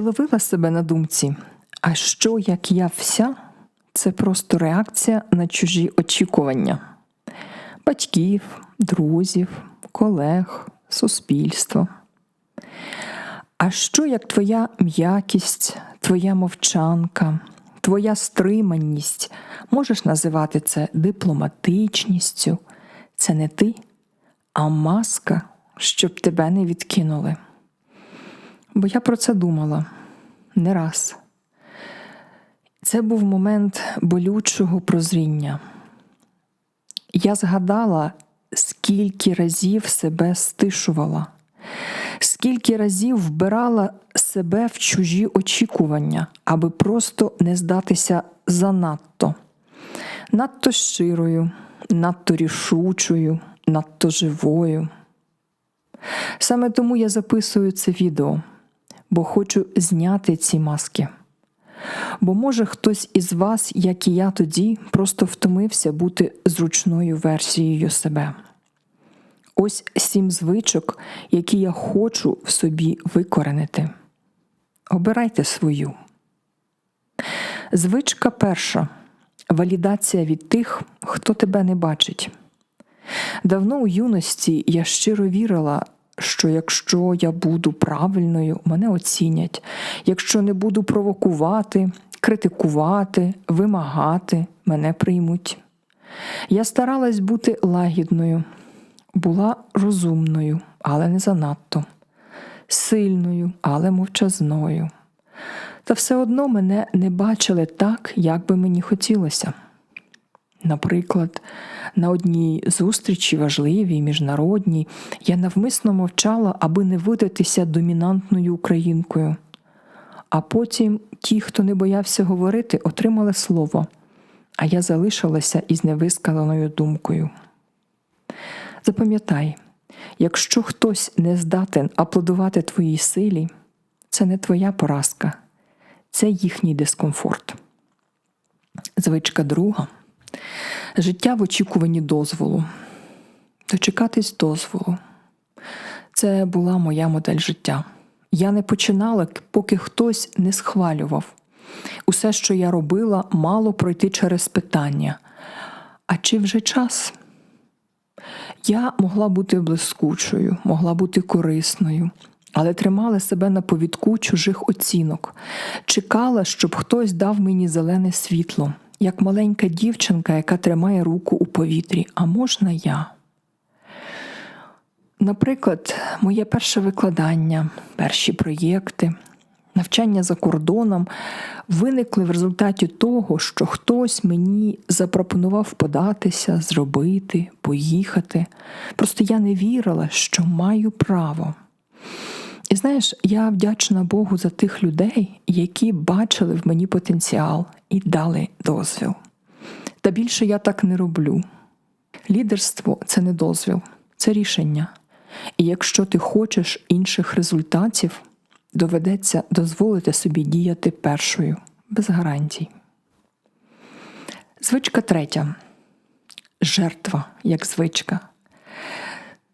Ловила себе на думці, а що як я вся це просто реакція на чужі очікування батьків, друзів, колег, суспільства. А що як твоя м'якість, твоя мовчанка, твоя стриманість, можеш називати це дипломатичністю? Це не ти, а маска, щоб тебе не відкинули. Бо я про це думала не раз. Це був момент болючого прозріння. Я згадала, скільки разів себе стишувала, скільки разів вбирала себе в чужі очікування, аби просто не здатися занадто, надто щирою, надто рішучою, надто живою. Саме тому я записую це відео, бо хочу зняти ці маски. Бо може хтось із вас, як і я тоді, просто втомився бути зручною версією себе. Ось сім звичок, які я хочу в собі викоренити. Обирайте свою. Звичка перша валідація від тих, хто тебе не бачить. Давно у юності я щиро вірила, що якщо я буду правильною, мене оцінять, якщо не буду провокувати, критикувати, вимагати, мене приймуть. Я старалась бути лагідною, була розумною, але не занадто, сильною, але мовчазною. Та все одно мене не бачили так, як би мені хотілося. Наприклад, на одній зустрічі важливій, міжнародній, я навмисно мовчала, аби не видатися домінантною українкою. А потім ті, хто не боявся говорити, отримали слово, а я залишилася із невисказаною думкою. Запам'ятай, якщо хтось не здатен аплодувати твоїй силі, це не твоя поразка, це їхній дискомфорт. Звичка друга життя в очікуванні дозволу, дочекатись дозволу. Це була моя модель життя. Я не починала, поки хтось не схвалював. Усе, що я робила, мало пройти через питання. А чи вже час? Я могла бути блискучою, могла бути корисною, але тримала себе на повідку чужих оцінок, чекала, щоб хтось дав мені зелене світло, як маленька дівчинка, яка тримає руку у повітрі, а можна я. Наприклад, моє перше викладання, перші проєкти, навчання за кордоном виникли в результаті того, що хтось мені запропонував податися, зробити, поїхати. Просто я не вірила, що маю право. І знаєш, я вдячна Богу за тих людей, які бачили в мені потенціал і дали дозвіл. Та більше я так не роблю. Лідерство це не дозвіл, це рішення. І якщо ти хочеш інших результатів, доведеться дозволити собі діяти першою, без гарантій. Звичка третя жертва як звичка.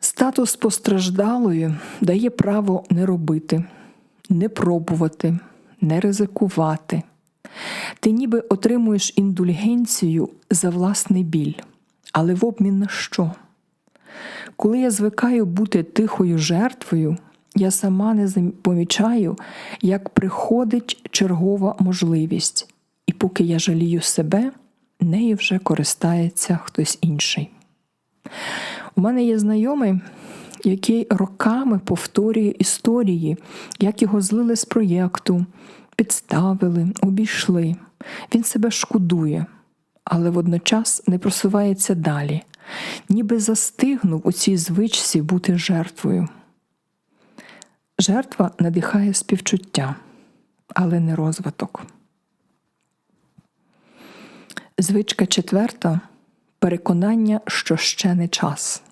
Статус постраждалої дає право не робити, не пробувати, не ризикувати. Ти ніби отримуєш індульгенцію за власний біль, але в обмін на що? Коли я звикаю бути тихою жертвою, я сама не помічаю, як приходить чергова можливість, і поки я жалію себе, нею вже користається хтось інший. У мене є знайомий, який роками повторює історії, як його злили з проєкту, підставили, обійшли. Він себе шкодує, але водночас не просувається далі, ніби застигнув у цій звичці бути жертвою. Жертва надихає співчуття, але не розвиток. Звичка четверта переконання, що ще не час.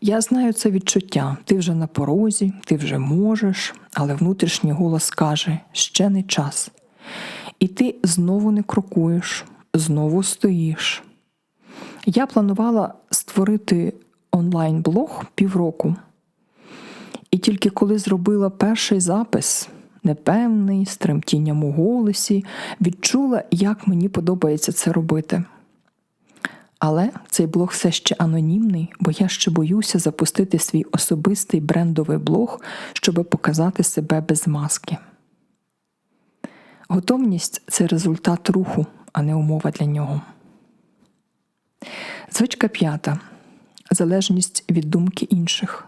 Я знаю це відчуття. Ти вже на порозі, ти вже можеш, але внутрішній голос каже: ще не час. І ти знову не крокуєш, знову стоїш. Я планувала створити онлайн-блог півроку. І тільки коли зробила перший запис, непевний, з тремтінням у голосі, відчула, як мені подобається це робити. Але цей блог все ще анонімний, бо я ще боюся запустити свій особистий брендовий блог, щоб показати себе без маски. Готовність це результат руху, а не умова для нього. Звичка п'ята залежність від думки інших.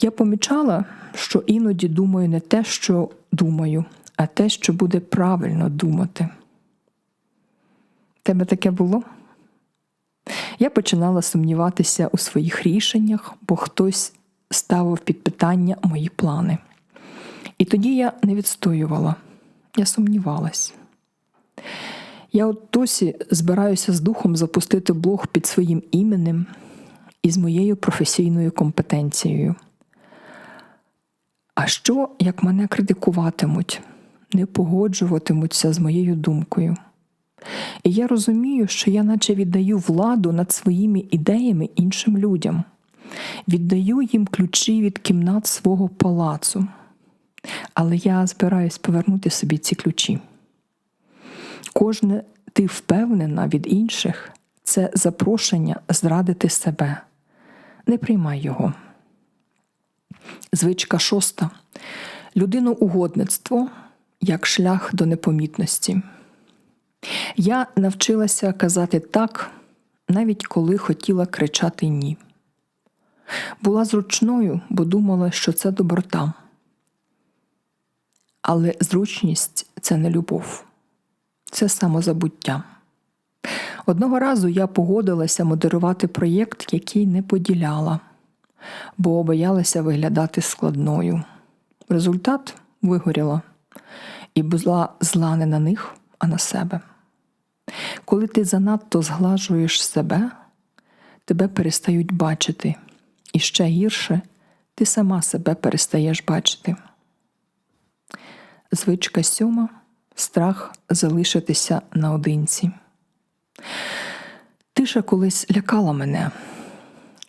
Я помічала, що іноді думаю не те, що думаю, а те, що буде правильно думати. Тебе таке було? Я починала сумніватися у своїх рішеннях, бо хтось ставив під питання мої плани. І тоді я не відстоювала, я сумнівалась. Я от досі збираюся з духом запустити блог під своїм іменем і з моєю професійною компетенцією. А що, як мене критикуватимуть, не погоджуватимуться з моєю думкою? І я розумію, що я наче віддаю владу над своїми ідеями іншим людям, віддаю їм ключі від кімнат свого палацу. Але я збираюсь повернути собі ці ключі. Кожне ти впевнена від інших це запрошення зрадити себе. Не приймай його. Звичка шоста. Людиноугодництво як шлях до непомітності. Я навчилася казати так, навіть коли хотіла кричати ні. Була зручною, бо думала, що це доброта. Але зручність це не любов, це самозабуття. Одного разу я погодилася модерувати проєкт, який не поділяла, бо боялася виглядати складною. Результат вигоріла і була зла не на них, а на себе. Коли ти занадто зглажуєш себе, тебе перестають бачити, і ще гірше ти сама себе перестаєш бачити. Звичка сьома страх залишитися наодинці. Тиша колись лякала мене.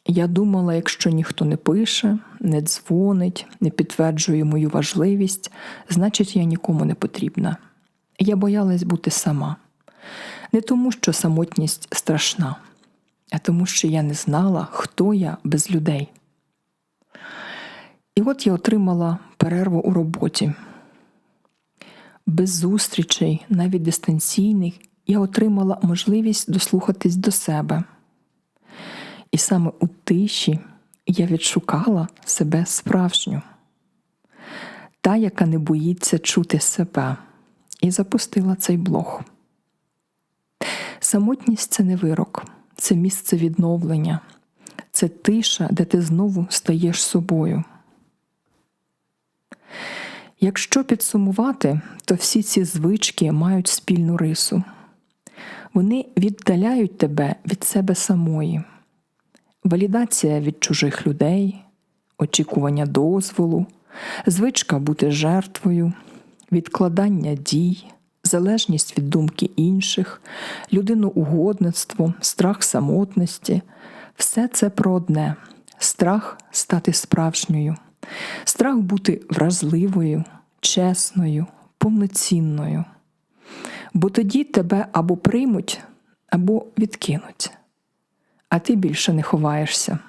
Я думала, якщо ніхто не пише, не дзвонить, не підтверджує мою важливість, значить я нікому не потрібна. Я боялась бути сама. Не тому, що самотність страшна, а тому, що я не знала, хто я без людей. І от я отримала перерву у роботі. Без зустрічей, навіть дистанційних, я отримала можливість дослухатись до себе. І саме у тиші я відшукала себе справжню, та, яка не боїться чути себе, і запустила цей блог. Самотність це не вирок, це місце відновлення, це тиша, де ти знову стаєш собою. Якщо підсумувати, то всі ці звички мають спільну рису. Вони віддаляють тебе від себе самої, валідація від чужих людей, очікування дозволу, звичка бути жертвою, відкладання дій, залежність від думки інших, людиноугодництво, страх самотності. Все це про одне страх стати справжньою, страх бути вразливою, чесною, повноцінною. Бо тоді тебе або приймуть, або відкинуть, а ти більше не ховаєшся.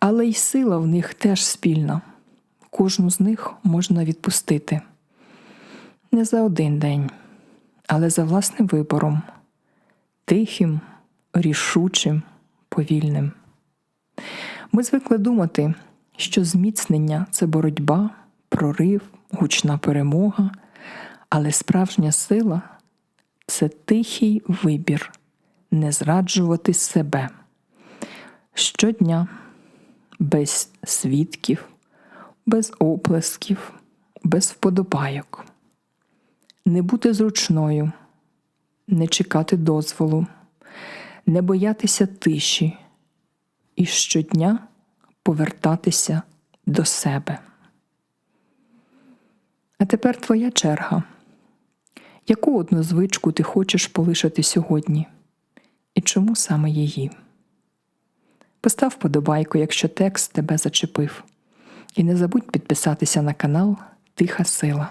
Але й сила в них теж спільна, кожну з них можна відпустити не за один день, але за власним вибором, тихим, рішучим, повільним. Ми звикли думати, що зміцнення це боротьба, прорив, гучна перемога, але справжня сила це тихий вибір не зраджувати себе. Щодня, без свідків, без оплесків, без вподобайок. Не бути зручною, не чекати дозволу, не боятися тиші. І щодня повертатися до себе. А тепер твоя черга. Яку одну звичку ти хочеш полишити сьогодні? І чому саме її? Постав подобайку, якщо текст тебе зачепив. І не забудь підписатися на канал тиха сила.